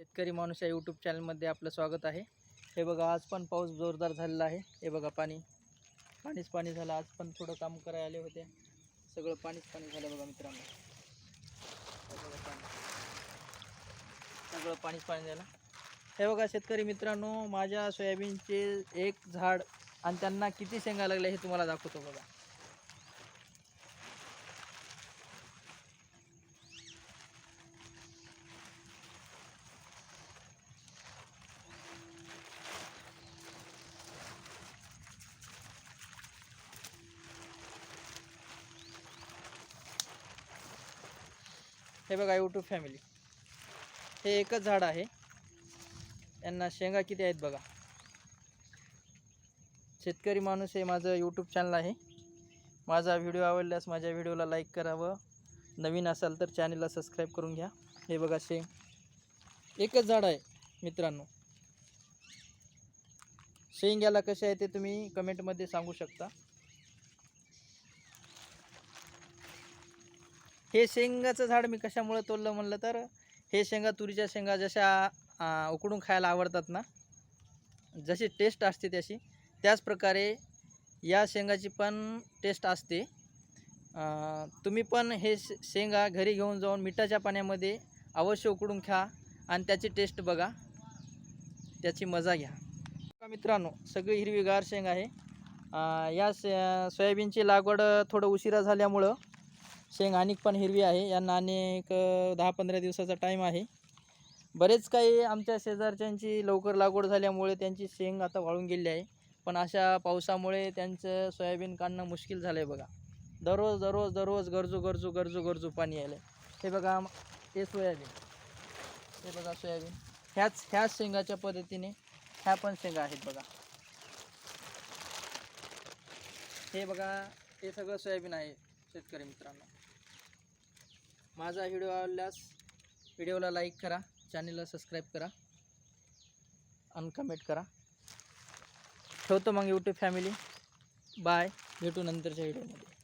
शेतकरी माणूस या यूट्यूब चॅनलमध्ये आपलं स्वागत आहे. हे बघा आज पण पाऊस जोरदार झालेला आहे. हे बघा पाणी. पाणीच पाणी झालं. आज पण थोडं काम करायला आले होते. सगळं पाणीच पाणी झालं बघा मित्रांनो. सगळं पाणीच पाणी झालं. हे बघा शेतकरी मित्रांनो माझ्या सोयाबीनचे एक झाड आणि त्यांना किती शेंगा लागल्या हे तुम्हाला दाखवतो बघा. हे बघा यूट्यूब फॅमिली हे एकच झाड आहे. यांना शेंगा किती आहेत बघा. शेतकरी माणूस हे माझं यूट्यूब चॅनल आहे. माझा व्हिडिओ आवडल्यास माझ्या व्हिडिओला लाईक करावं नवीन असाल तर चॅनलला सबस्क्राईब करून घ्या. हे बघा शेंग. एकच झाड आहे मित्रांनो. शेंग याला कसे आहे ते तुम्ही कमेंटमध्ये सांगू शकता. हे शेंगाचं झाड मी कशामुळे तोडलं म्हणलं तर हे शेंगा तुरीच्या शेंगा जशा उकडून खायला आवडतात ना जशी टेस्ट असते त्याची त्याच प्रकारे या शेंगाची पण टेस्ट असते. तुम्ही पण हे शेंगा घरी घेऊन जाऊन मिठाच्या पाण्यामध्ये अवश्य उकडून खा आणि त्याची टेस्ट बघा त्याची मजा घ्या. मित्रांनो सगळी हिरवीगार शेंग आहे. या सोयाबीनची लागवड थोडं उशिरा झाल्यामुळं शेंग अनेक पण हिरवी आहे. यांना अनेक दहा पंधरा दिवसाचा टाईम आहे. बरेच काही आमच्या शेजारच्यांची लवकर लागवड झाल्यामुळे त्यांची शेंग आता वाळून गेली आहे. पण अशा पावसामुळे त्यांचं सोयाबीन काढणं मुश्किल झालं आहे बघा. दररोज दररोज दररोज गरजू गरजू गरजू गरजू पाणी आलं आहे हे बघा हे सोयाबीन. हे बघा सोयाबीन. ह्याच ह्याच शेंगाच्या पद्धतीने ह्या पण शेंगा आहेत बघा. हे बघा हे सगळं सोयाबीन आहे शेतकरी मित्रांनो. माझा व्हिडिओ आवडल्यास व्हिडिओला लाईक करा चॅनलला सबस्क्राईब करा आणि कमेंट करा. ठेवतो मग यूट्यूब फॅमिली बाय भेटू नंतरच्या व्हिडिओमध्ये